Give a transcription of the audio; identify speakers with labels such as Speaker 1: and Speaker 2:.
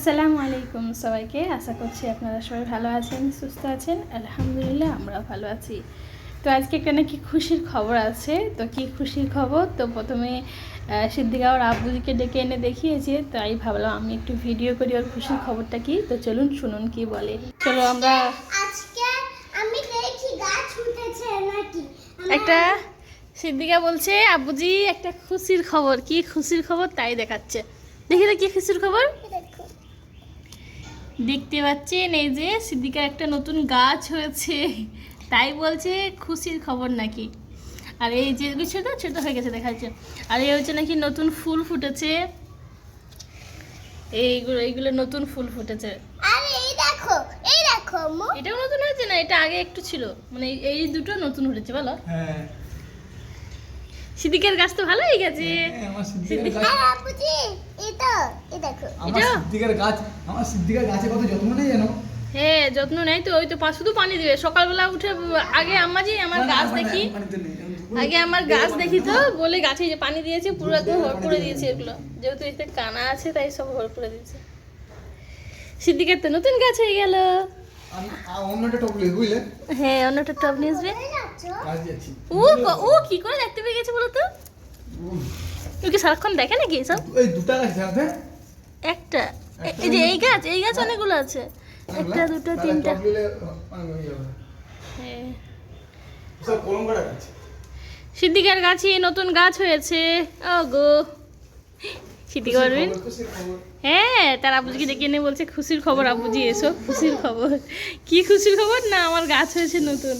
Speaker 1: আসসালামু আলাইকুম সবাইকে। আশা করছি আপনারা সবাই ভালো আছেন সুস্থ আছেন। আলহামদুলিল্লাহ আমরা ভালো আছি। তো আজকে একটা নাকি খুশির খবর আছে। তো কি খুশির খবর? তো প্রথমে সিদ্দিকা ওর আব্বুজিকে ডেকে এনে দেখিয়েছে তাই ভাবলাম আমি একটু ভিডিও করি ওর খুশির খবরটা কি। তো চলুন শুনুন কি বলে। চলো আমরা
Speaker 2: আজকে আমি দেখি গাছ উঠেছে নাকি।
Speaker 1: একটা সিদ্দিকা বলছে আব্বুজি একটা খুশির খবর। কি খুশির খবর? তাই দেখাচ্ছে। দেখি তো কি খুশির খবর। দেখতে পাচ্ছেন এই যে সিদ্দিকার একটা নতুন গাছ হয়েছে। তাই বলছে খুশির খবর নাকি? আর এই যে ছোট ছোট হয়ে গেছে দেখা যাচ্ছে। আর এই হচ্ছে নাকি নতুন ফুল ফুটেছে। এইগুলো এইগুলো নতুন ফুল ফুটেছে।
Speaker 2: আরে এই দেখো এই দেখো
Speaker 1: এটাও নতুন হয়েছে না? এটা আগে একটু ছিল। মানে এই- এই দুটো নতুন উঠেছে বলো।
Speaker 3: হ্যাঁ।
Speaker 1: সিদ্দিকের গাছ তো ভালোই গেছে।
Speaker 3: হ্যাঁ, সিদ্দিকের
Speaker 1: সিদ্দিক-
Speaker 3: আমার
Speaker 1: এটা?
Speaker 3: সিদ্দিকের গাছ আমার সিদ্দিকের গাছে কত যত্ন নেই জানো
Speaker 1: হ্যাঁ যত্ন নেই তো ওই তো শুধু পানি দিবে। সকালবেলা উঠে আগে আম্মাজি আমার গাছ দেখি। আগে আমার গাছ দেখি তো বলে গাছে যে পানি দিয়েছে পুরো একদম দিয়েছে এগুলো। যেহেতু এতে কানা আছে তাই সব দিয়েছে। সিদ্দিকের তো নতুন গাছ হয়ে গেল।
Speaker 3: বুঝলে?
Speaker 1: হ্যাঁ অন্যটা টপ নিয়ে আসবে। ও ও কি করে দেখতে পেয়ে গেছে বলো তো? কি সারাক্ষণ দেখে নাকি সব
Speaker 3: এই দুটা গাছ
Speaker 1: একটা। এই যে এই গাছ এই গাছ অনেকগুলো আছে। একটা দুটো তিনটা। হ্যাঁ সিদ্দিকার গাছে নতুন গাছ হয়েছে। ও গো সিদ্দিকা পারবেন
Speaker 3: খবর।
Speaker 1: হ্যাঁ তার আবুজিকে ডেকে এনে বলছে খুশির খবর আবুজি এসো খুশির খবর। কি খুশির খবর? না আমার গাছ হয়েছে নতুন।